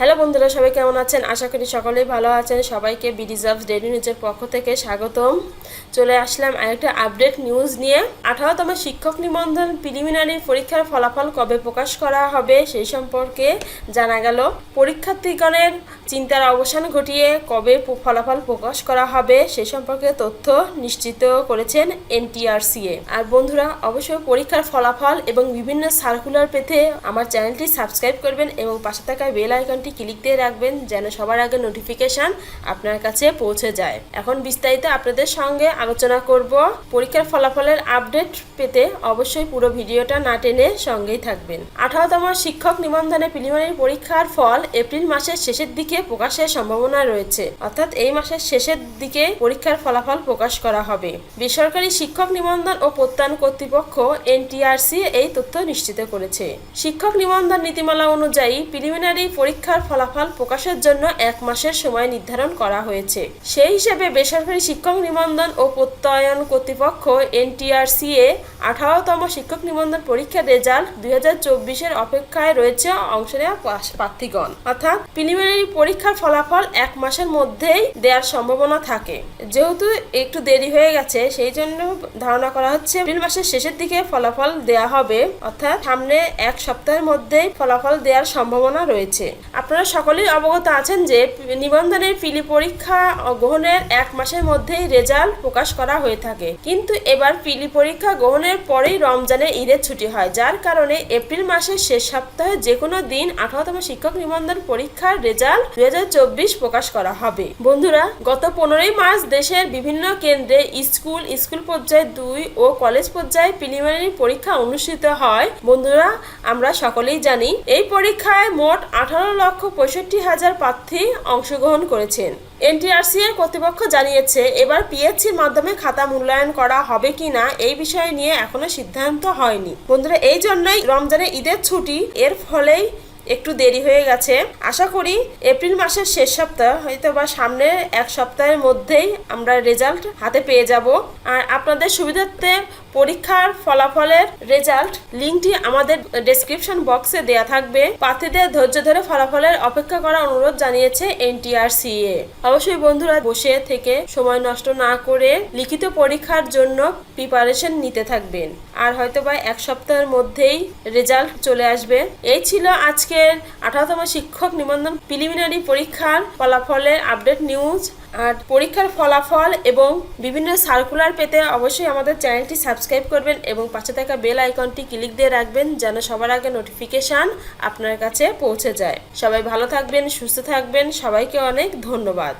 Hello বন্ধুরা, সবাই কেমন আছেন? আশা করি সকলেই ভালো আছেন। সবাইকে বিডিজার্ভ ডেলি নিউজের পক্ষ থেকে স্বাগতম। চলে আসলাম আরেকটা আপডেট নিউজ নিয়ে। আঠারোতম শিক্ষক নিবন্ধন প্রিলিমিনারি পরীক্ষার ফলাফল কবে প্রকাশ করা হবে সেই সম্পর্কে জানা গেল। পরীক্ষার্থীগণের চিন্তার অবসান ঘটিয়ে কবে ফলাফল প্রকাশ করা হবে সে সম্পর্কে তথ্য নিশ্চিত করেছেন এনটিআরসিএ। আর বন্ধুরা, অবশ্যই পরীক্ষার ফলাফল এবং বিভিন্ন সার্কুলার পেতে আমার চ্যানেলটি সাবস্ক্রাইব করবেন এবং পাশে থাকা বেল আইকনটি ক্লিক দিয়ে রাখবেন যেন সবার আগে নোটিফিকেশন আপনার কাছে পৌঁছে যায়। এখন বিস্তারিত আপনাদের সঙ্গে আলোচনা করব। পরীক্ষার ফলাফলের আপডেট পেতে অবশ্যই পুরো ভিডিওটা না টেনে সঙ্গেই থাকবেন। আঠারোতম শিক্ষক নিবন্ধনে প্রিলিমিনারি পরীক্ষার ফল এপ্রিল মাসের শেষের দিকে প্রকাশের সম্ভাবনা রয়েছে। অর্থাৎ এই মাসের শেষের দিকে পরীক্ষার ফলাফল প্রকাশ করা হবে। বেসরকারি শিক্ষক নিবন্ধন ও প্রত্যয়ন কর্তৃপক্ষ এনটিআরসি এই তথ্য নিশ্চিত করেছে। শিক্ষক নিবন্ধন নীতিমালা অনুযায়ী প্রিলিমিনারি পরীক্ষার ফলাফল প্রকাশের জন্য এক মাসের সময় নির্ধারণ করা হয়েছে। সেই হিসেবে বেসরকারি শিক্ষক নিবন্ধন ও প্রত্যয়ন কর্তৃপক্ষ এনটিআরসিএ আঠারোতম শিক্ষক নিবন্ধন পরীক্ষার রেজাল্ট দুই হাজার চব্বিশের অপেক্ষায় রয়েছে অংশ নেওয়া প্রার্থীগণ। অর্থাৎ প্রিলিমিনারি পরীক্ষার ফলাফল এক মাসের মধ্যেই দেওয়ার সম্ভাবনা থাকে। যেহেতু একটু দেরি হয়ে গেছে, সেই জন্য ধারণা করা হচ্ছে এপ্রিল মাসের শেষের দিকে ফলাফল দেয়া হবে। অর্থাৎ সামনে এক সপ্তাহের মধ্যেই ফলাফল দেওয়ার সম্ভাবনা রয়েছে। আপনারা সকলেই অবগত আছেন যে নিবন্ধনের পিলি পরীক্ষা গ্রহণের এক মাসের মধ্যেই রেজাল্ট প্রকাশ করা হয়ে থাকে। কিন্তু এবার পিলি পরীক্ষা গ্রহণের পরেই রমজানের ঈদের ছুটি হয়, যার কারণে এপ্রিল মাসের শেষ সপ্তাহে যে কোনো দিন আঠারোতম শিক্ষক নিবন্ধন পরীক্ষার রেজাল্ট দুই হাজার চব্বিশ প্রকাশ করা হবে। বন্ধুরা, গত পনেরোই মার্চ দেশের বিভিন্ন কেন্দ্রে স্কুল স্কুল পর্যায়ে দুই ও কলেজ পর্যায়ে প্রিলিমিনারি পরীক্ষা অনুষ্ঠিত হয়। বন্ধুরা, আমরা সকলেই জানি, এই পরীক্ষায় মোট আঠারো লক্ষ পঁয়ষট্টি হাজার প্রার্থী অংশগ্রহণ করেছেন। এনটিআরসি এর কর্তৃপক্ষ জানিয়েছে, এবার পিএসসির মাধ্যমে খাতা মূল্যায়ন করা হবে কিনা এই বিষয় নিয়ে এখনও সিদ্ধান্ত হয়নি। বন্ধুরা, এই জন্যই রমজানের ঈদের ছুটি, এর ফলেই একটু দেরি হয়ে গেছে। আশা করি এপ্রিল মাসের শেষ সপ্তাহ হয়তো বা সামনের এক সপ্তাহের মধ্যেই আমরা রেজাল্ট হাতে পেয়ে যাব। আর আপনাদের সুবিধার্থে পরীক্ষার ফলাফলের রেজাল্ট লিঙ্কটি আমাদের ডেসক্রিপশন বক্সে দেয়া থাকবে। প্রার্থীদের ধৈর্য ধরে ফলাফলের অপেক্ষা করার অনুরোধ জানিয়েছে এনটিআরসিএ। অবশ্যই বন্ধুরা বসে থেকে সময় নষ্ট না করে লিখিত পরীক্ষার জন্য প্রিপারেশন নিতে থাকবেন। আর হয়তো বা এক সপ্তাহের মধ্যেই রেজাল্ট চলে আসবে। এই ছিল আজকের আঠারোতম শিক্ষক নিবন্ধন প্রিলিমিনারি পরীক্ষার ফলাফলের আপডেট নিউজ আর পরীক্ষার ফলাফল এবং বিভিন্ন সার্কুলার পেতে অবশ্যই আমাদের চ্যানেলটি সাবস্ক্রাইব করবেন এবং পাশে থাকা বেল আইকনটি ক্লিক দিয়ে রাখবেন যেন সবার আগে নোটিফিকেশান আপনার কাছে পৌঁছে যায়। সবাই ভালো থাকবেন, সুস্থ থাকবেন। সবাইকে অনেক ধন্যবাদ।